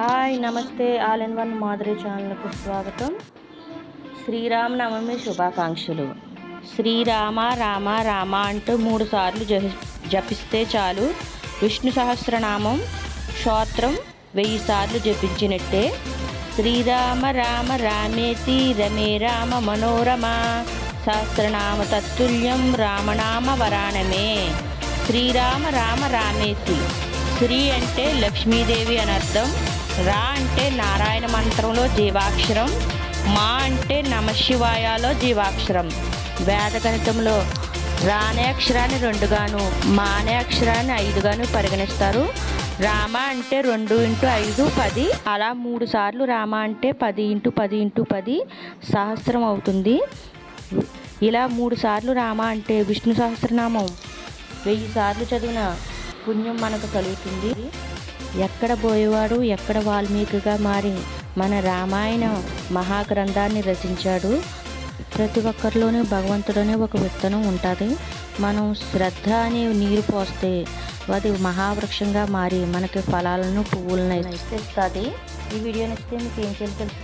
Hi నమస్తే all in one Madhuri ఛానల్కు స్వాగతం. శ్రీరామనవమి శుభాకాంక్షలు. శ్రీరామ రామ రామ అంటూ మూడు సార్లు జపి- జపిస్తే చాలు. విష్ణు సహస్రనామం స్తోత్రం వెయ్యి సార్లు జపించినట్టే. శ్రీరామ రామ రామేతి రమే రామ మనోరమ సహస్రనామ తత్తుల్యం రామనామ వరాణమే శ్రీరామ రామ రామేతి. శ్రీ అంటే లక్ష్మీదేవి అని అర్థం రా అంటే నారాయణ మంత్రంలో జీవాక్షరం మా అంటే నమశివాయలో జీవాక్షరం. వేద గణితంలో అక్షరాన్ని రెండుగాను మానే అక్షరాన్ని ఐదుగాను పరిగణిస్తారు. రామ అంటే రెండు ఇంటూ ఐదు పది. అలా మూడు సార్లు రామ అంటే పది ఇంటూ పది ఇంటూ పది సహస్రం అవుతుంది. ఇలా మూడు సార్లు రామ అంటే విష్ణు సహస్రనామం. వెయ్యి సార్లు చదివిన పుణ్యం మనకు కలుగుతుంది. ఎక్కడ పోయేవాడు ఎక్కడ వాల్మీకిగా మారి మన రామాయణ మహాగ్రంథాన్ని రచించాడు. ప్రతి ఒక్కరిలోనూ భగవంతుడనే ఒక విత్తనం ఉంటుంది. మనం శ్రద్ధ అనే నీరు పోస్తే అది మహావృక్షంగా మారి మనకి ఫలాలను పువ్వులను ఇస్తుంది. ఈ వీడియో నచ్చితే మీకు ఏం చేయాలి తెలుసు